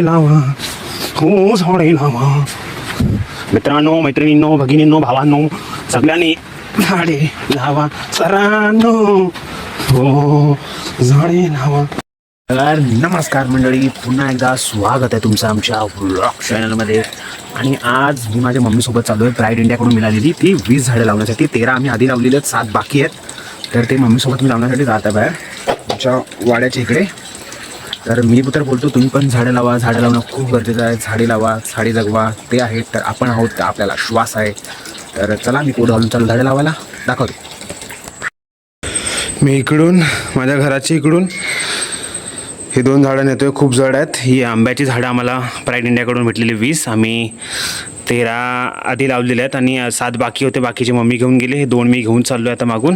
लावा. हो झाडे लावा. मित्रांनो मैत्रिणींनो भगिनींनो भावांनो सगळ्यांनी झाडे लावा. सरांनो. हो झाडे लावा. तर नमस्कार मंडळी पुन्हा एकदा स्वागत आहे तुमचं आमच्या व्लॉग चॅनलमध्ये आणि आज मी माझ्या मम्मीसोबत चालू आहे प्राईड इंडियाकडून मिळालेली ती वीस झाडं लावण्यासाठी. तेरा आम्ही आधी लावलेली आहेत सात बाकी आहेत. तर ते मम्मीसोबत मी लावण्यासाठी जात आहे बाहेर. आमच्या वाड्याच्या इकडे. तर मी तर बोलतो तुम्ही पण झाडं लावा झाडं लावणं खूप गरजेचं आहे. झाडे लावा झाडे जगवा ते आहेत तर आपण आहोत का आपल्याला श्वास आहे. तर चला मी पुढे घालून चालू झाडे लावायला दाखवतो. मी इकडून माझ्या घराच्या इकडून हे दोन झाडं नेतोय खूप जड आहेत. ही आंब्याची झाडं आम्हाला प्राईड इंडियाकडून भेटलेली वीस. आम्ही तेरा आधी लावलेले आहेत आणि सात बाकी होते. बाकीचे मम्मी घेऊन गेले. हे दोन मी घेऊन चाललो आहे आता मागून.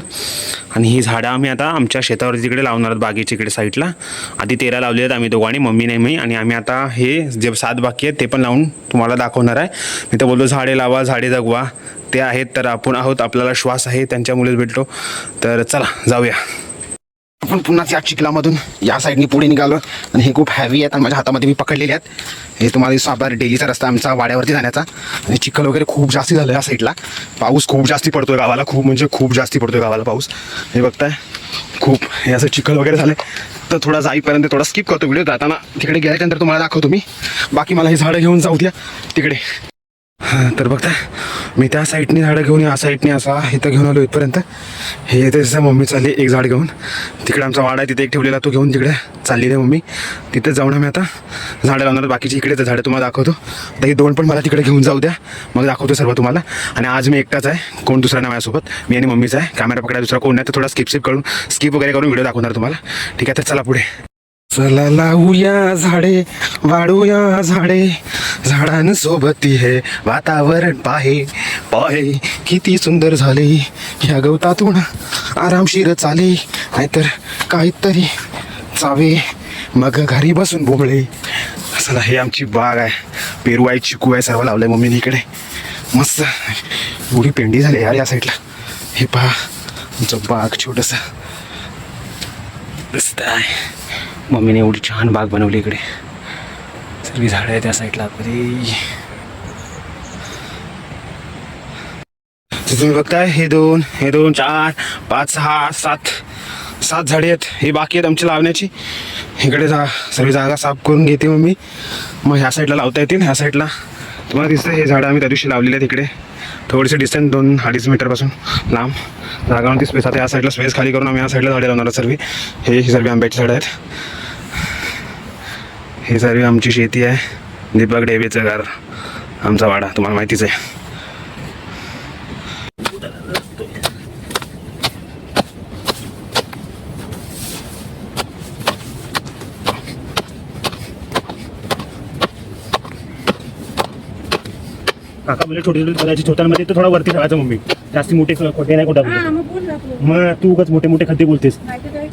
आणि ही झाडं आम्ही आता आमच्या शेतावर तिकडे लावणार आहोत बागेच्या इकडे साईडला आधी तेरा लावले आहेत आम्ही दोघांनी मम्मी नाही मी. आणि आम्ही आता हे जे सात बाकी आहेत ते पण लावून तुम्हाला दाखवणार आहे. मी तर बोललो झाडे लावा झाडे जगवा. ते आहेत तर आपण आहोत. आपल्याला श्वास आहे त्यांच्यामुळेच भेटलो. तर चला जाऊया. आपण पुन्हा या चिखलामधून या साईडनी पुढे निघालो. आणि हे खूप हॅवी आहेत आणि माझ्या हातामध्ये मी पकडलेले आहेत. हे तुम्हाला दिसतो आपला डेलीचा रस्ता आमचा वाड्यावरती जाण्याचा. आणि चिखल वगैरे खूप जास्ती झालं या साईडला. पाऊस खूप जास्ती पडतोय गावाला खूप म्हणजे खूप जास्ती पडतोय गावाला पाऊस. हे बघताय खूप हे असं चिखल वगैरे झालं तर थोडा जाईपर्यंत थोडा स्किप करतो व्हिडिओ जाताना तिकडे गेल्याच्यानंतर तुम्हाला दाखवतो मी. बाकी मला हे झाडं घेऊन जाऊ द्या. तिकडे. तर बघताय मी त्या साईडने झाडं घेऊन या साईडने असा इथं घेऊन आलो इथपर्यंत. हे त्याचं मम्मी चालली एक झाड घेऊन. तिकडे आमचा वाडा आहे तिथे एक ठेवलेला तो घेऊन तिकडे चाललेली आहे मम्मी. तिथे जाऊन आम्ही आता झाडं लावणार बाकीची इकडे तर झाडं तुम्हाला दाखवतो. आता ही दोन पण मला तिकडे घेऊन जाऊ द्या. मग दाखवतो सर्व तुम्हाला. आणि आज मी एकटाच आहे कोण दुसरा नाही माझ्यासोबत. मी आणि मम्मीचा आहे. कॅमेरा पकडायला दुसरा कोण नाही तर थोडा स्किप स्किप करून स्किप वगैरे करून व्हिडिओ दाखवणार तुम्हाला. ठीक आहे तर चला पुढे. चला लावूया झाडे वाढूया झाडे. झाडांसोबत हे वातावरण पाहे. पाहे किती सुंदर झाले. ह्या गवतातून आरामशीर चाले. नाहीतर काहीतरी चावे. मग घरी बसून बोबळे चला हे आमची बाग आहे. पेरू आहे चिकू आहे सर्व लावलंय मम्मीने इकडे. मस्त. एवढी पेंडी झाली यार या साईडला. हे पहा आमचं बाग छोटंसं. मस्त आहे. मम्मीने एवढी छान बाग बनवली इकडे. सगळी झाडं आहे त्या साईडला तुम्ही बघताय हे दोन हे दोन चार पाच सहा सात सात झाडे आहेत. हे बाकी आहेत आमची लावण्याची. इकडे जा सर्व जागा साफ करून घेते मम्मी. मग ह्या साईडला लावता येतील ह्या साईडला तुम्हाला दिसतं हे झाडं आम्ही त्या दिवशी लावलेले आहेत इकडे. थोडीशी डिस्टन्स दोन अडीच मीटरपासून लांब. जागावरती स्पेस. आता या साईडला स्पेस खाली करून आम्ही या साईडला झाडे लावणार सर्व. हे ही सर्व आंब्याची झाडं आहेत. हे सर्व आमची शेती आहे. दीपक डेबेचं घर. आमचा वाडा. तुम्हाला माहितीच आहे. काका म्हणजे छोटे छोटे करायचे छोट्यांमध्ये तर थोडा वरती ठेवायचं मम्मी जास्ती मोठे खोटे नाही कुठं हा, मग बोल ना तू. मग तू उगाच मोठे मोठे खड्डे बोलतेस माहिती काय?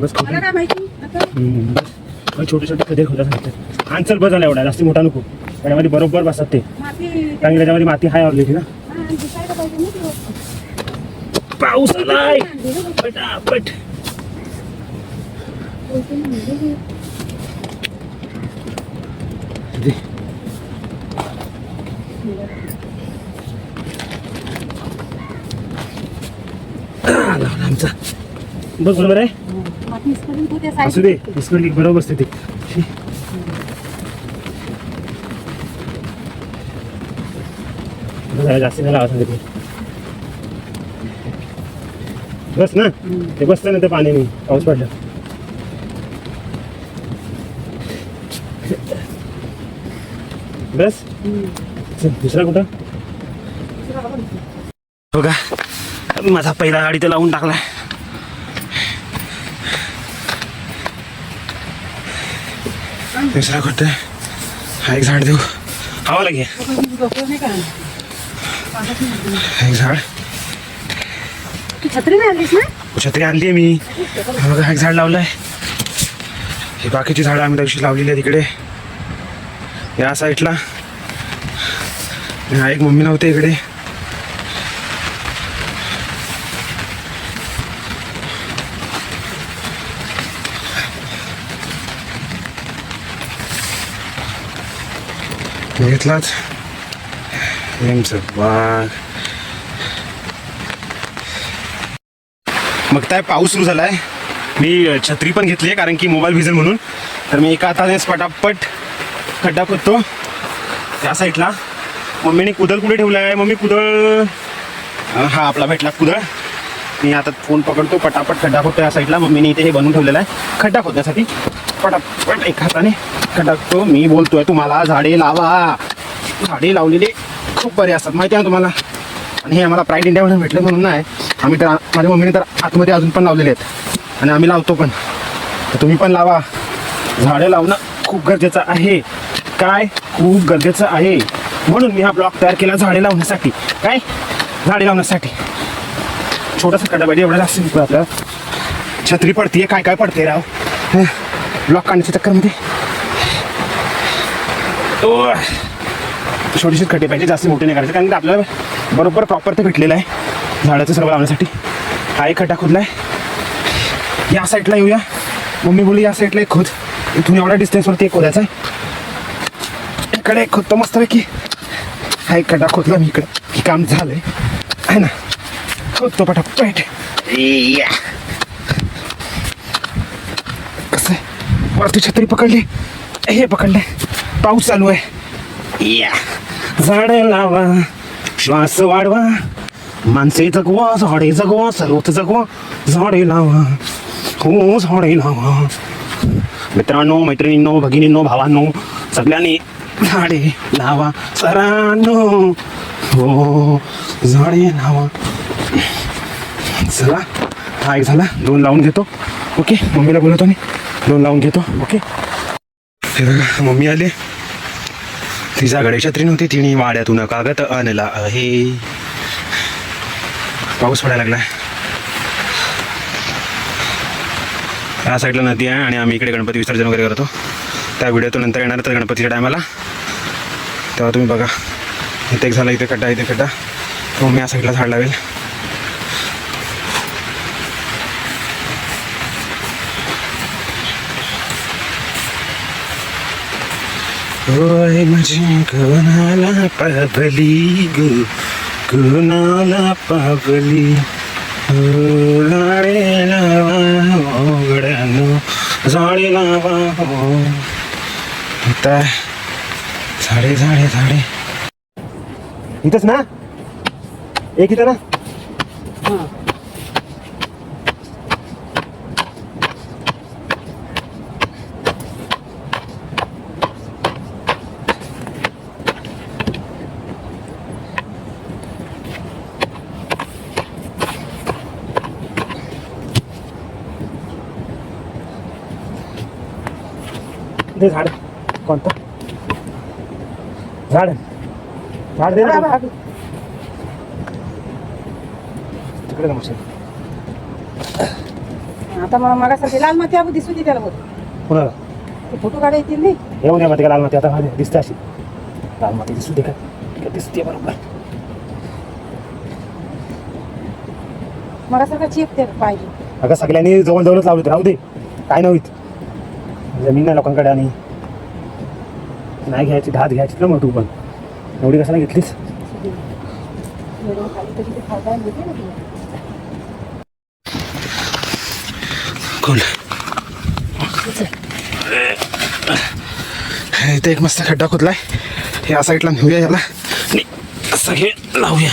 बस खोटे मला काय माहिती आता? हम्म, बस. मग छोटे छोटे खड्डे खोला सांगतात आन्सर बस झाला एवढा जास्ती मोठा नको त्याच्यामध्ये बरोबर बसतात ते माती कारण की त्याच्यामध्ये माती हाय ऑलरेडी ना हा, दिसायला पाहिजे ना ती. पाऊस आलाय आणली ना बघ. पटापट बोलते ना, म्हणजे दे. आमचा बघ बरोबर आहे? तू असू दे इसकडली बरोबर बसते ते जास्ती नाही लावा सांगितलं बस ना? ते बसतं ना ते पाणी नाही. पाऊस पडला. बस? दुसरा कुठं? बघ. माझा पहिला गाडी तर लावून टाकलाय दुसरा कुठं? हा एक झाड देऊ. हवा लागे. एक झाड. छत्री छत्री आणली आहे मी. हा बघा हा एक झाड लावलंय. ही बाकीची झाडं आम्ही दिवशी लावलेली आहे तिकडे या साईडला हा एक मम्मी नव्हते इकडे. घेतलाच बाग मग काय पाऊस सुरू झालाय? मी छत्री पण घेतली आहे कारण की मोबाईल भिजेल म्हणून. तर मी एका हातानेच पटापट खड्डा खोदतो. त्या साईडला मम्मीने कुदळ कुठे ठेवला आहे मम्मी कुदळ हा आपला भेटला कुदळ. मी आता फोन पकडतो पटापट खड्डा खोदतो या साईडला. मम्मीने इथे हे बनवून ठेवलेलं आहे. खड्डा खोदण्यासाठी पटापट एका हाताने खड्डा खोदतो मी बोलतोय तुम्हाला झाडे लावा. झाडे लावलेले खूप बरे असतात. माहिती आहे ना तुम्हाला? आणि हे आम्हाला प्राईड इंडिया म्हणून भेटलं म्हणून नाही. आम्ही तर माझ्या मम्मीने तर आतमध्ये अजून पण लावलेले आहेत. आणि आम्ही लावतो पण. तुम्ही पण लावा. झाडं लावणं खूप गरजेचं आहे. काय? खूप गरजेचं आहे. म्हणून मी हा ब्लॉक तयार केला झाडे लावण्यासाठी. काय? झाडे लावण्यासाठी. छोटासा कडा पाहिजे एवढा जास्त आपल्याला छत्री पडतीये काय काय पडते राव? ब्लॉक काढण्याच्या चक्करमध्ये ओह. छोटीशीच खड्डे पाहिजे जास्त मोठे नाही करायचे कारण की आपल्याला बरोबर प्रॉपर ते भेटलेलं आहे. झाडाचं सर्व लावण्यासाठी. हा एक खड्डा आहे या साईडला येऊया. मम्मी बोलू या साईडला एक खोद. इथून एवढ्या डिस्टन्सवरती एक खोदायचा आहे. इकडे एक खोदतो मस्तपैकी एक खड्डा खोदला मी इकडे. हे काम झालंय. आहे ना? खोदतो पटापट. या. कसं आहे? वरती छत्री पकडली. हे पकडलंय पाऊस चालू आहे. या. झाडे लावा. श्वास वाढवा. माणसे जगवा झाडे जगवा सर्वच जगवा. झाडे लावा. हो झाडे लावा. मित्रांनो मैत्रिणींनो भगिनींनो भावांनो सगळ्यांनी झाडे लावा सरांनो. हो झाडे लावा. चला हा एक झाला दोन लावून घेतो. ओके मम्मीला बोलवतो मी. दोन लावून घेतो ओके. हे बघा मम्मी आले. तिचा छत्री नव्हती तिने वाड्यातून कागद आणला आहे. पाऊस पडायला लागलाय. या साईडला नदी आहे आणि आम्ही इकडे गणपती विसर्जन वगैरे करतो. त्या व्हिडिओ तो नंतर येणार तर गणपतीच्या टायमाला तेव्हा तुम्ही बघा. इथे एक झाला इथे खड्डा इथे खड्डा. मी या साईडला झाड लावेल. होय म्हणजे कोणाला पावली गु? कोणाला पावली? हो, झाडे लावा हो, ओगड्यानो झाडे लावा हो. आता झाडे झाडे झाडे. इथंच ना? एक इथं ना? ते झाड. कोणतं? झाड. झाड दे ना तिकडे का आता मला मागासारखी लाल माती आपण दिसू दे त्याला बघ. कुणाला? ते फोटो काढा येतील नाही. येऊ द्या माती का लाल माती आता माझे दिसते अशी. लाल माती दिसू दे का? आहे, दिसते बरोबर? मागासारखा चेप ते पाहिजे. अगं सगळ्यांनी जवळ जवळच लावले राहू दे. काय नव्हत जमीन नाही लोकांकडे आणि नाही घ्यायची धात घ्यायची ना मग तू पण. एवढी कशाला घेतलीस? एवढं इथे एक मस्त खड्डा खोदलाय. हे या साईडला नेऊया याला. आणि असं लावूया.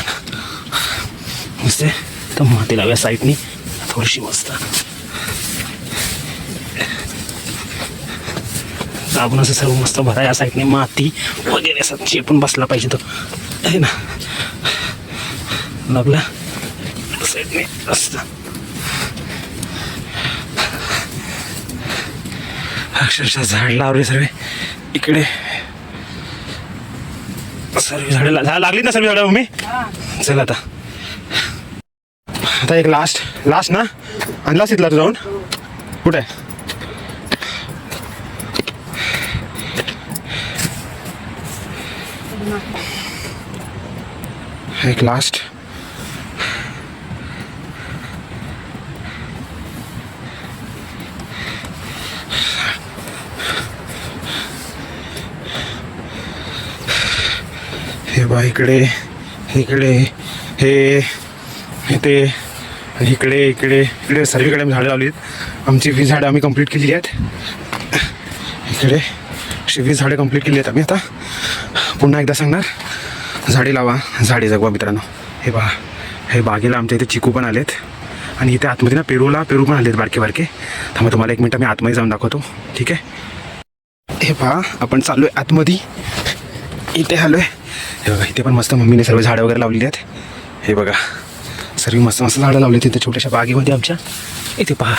मस्त तर माती लावूया साईडनी थोडीशी मस्त. साबण असं सर्व मस्त भरा या साईडने माती वगैरे असं चेपून बसला पाहिजे तो. आहे ना? लागला साईडने असतं अक्षरशः झाड लावले सर्व. इकडे. सर्व झाडे ला- लागली ना सर्व झाडं मम्मी? चल आता. आता एक लास्ट लास्ट ना? आणलास इथला तू जाऊन. कुठे? एक लास्ट हे बा इकडे इकडे हे हे ते इकडे इकडे इकडे सर्वीकडे झाडं लावली आहेत आमची वीस झाडं आम्ही कंप्लीट केली आहेत. इकडे अशी वीस झाडं कंप्लीट केली आहेत आम्ही आता. पुन्हा एकदा सांगणार. झाडे लावा झाडे जगवा मित्रांनो. हे पहा हे बागेला आमच्या इथे चिकू पण आलेत. आणि इथे आतमध्ये ना पेरूला पेरू पण आलेत बारके बारके. थांबा तुम्हाला एक मिनटं मी आतमध्ये जाऊन दाखवतो. ठीक आहे? हे पहा आपण चालू आहे आतमध्ये. इथे आलो आहे हे बघा इथे पण मस्त मम्मीने सर्व झाडं वगैरे लावलेली आहेत. हे बघा सर्व मस्त मस्त झाडं लावली तिथे छोट्याशा बागेमध्ये आमच्या. इथे पहा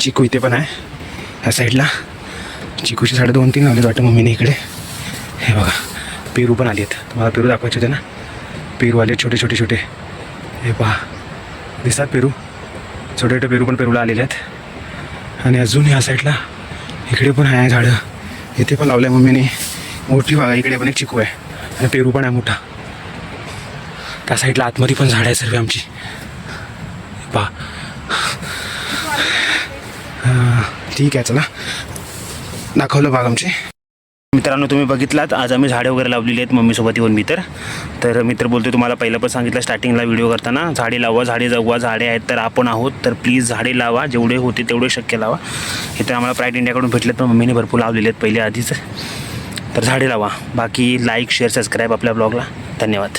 चिकू इथे पण आहे ह्या साईडला. चिकूची झाडं दोन तीन लावलेत वाटतं मम्मीने इकडे. हे बघा पेरू पण आले आहेत तुम्हाला पेरू दाखवायचे होते ना? पेरू आले छोटे छोटे छोटे. हे पहा. दिसतात पेरू? छोटे छोटे पेरू पण पेरूला आलेले आहेत. आणि अजून या साईडला इकडे पण आहे झाडं. इथे पण लावलं आहे मम्मीने. मोठी बाग इकडे पण एक चिकू आहे. आणि पेरू पण आहे मोठा. त्या साईडला आतमध्ये पण झाडं आहे सर्व आमची. पहा. ठीक आहे चला. दाखवलं बाग आमची. मित्रांनो तुम्ही बघितलात आज आम्ही झाडे वगैरे लावलेली आहेत मम्मीसोबत येऊन मी तर. तर मित्र बोलतो तुम्हाला पहिलं पण सांगितलं स्टार्टिंगला व्हिडिओ करताना झाडे लावा झाडे जगवा झाडे आहेत तर आपण आहोत तर प्लीज झाडे लावा जेवढे होते तेवढे शक्य लावा. हे तर आम्हाला प्राईड इंडियाकडून भेटलेत पण मम्मीने भरपूर लावलेले आहेत पहिले आधीच. तर झाडे लावा बाकी लाईक शेअर सबस्क्राईब आपल्या ब्लॉगला धन्यवाद.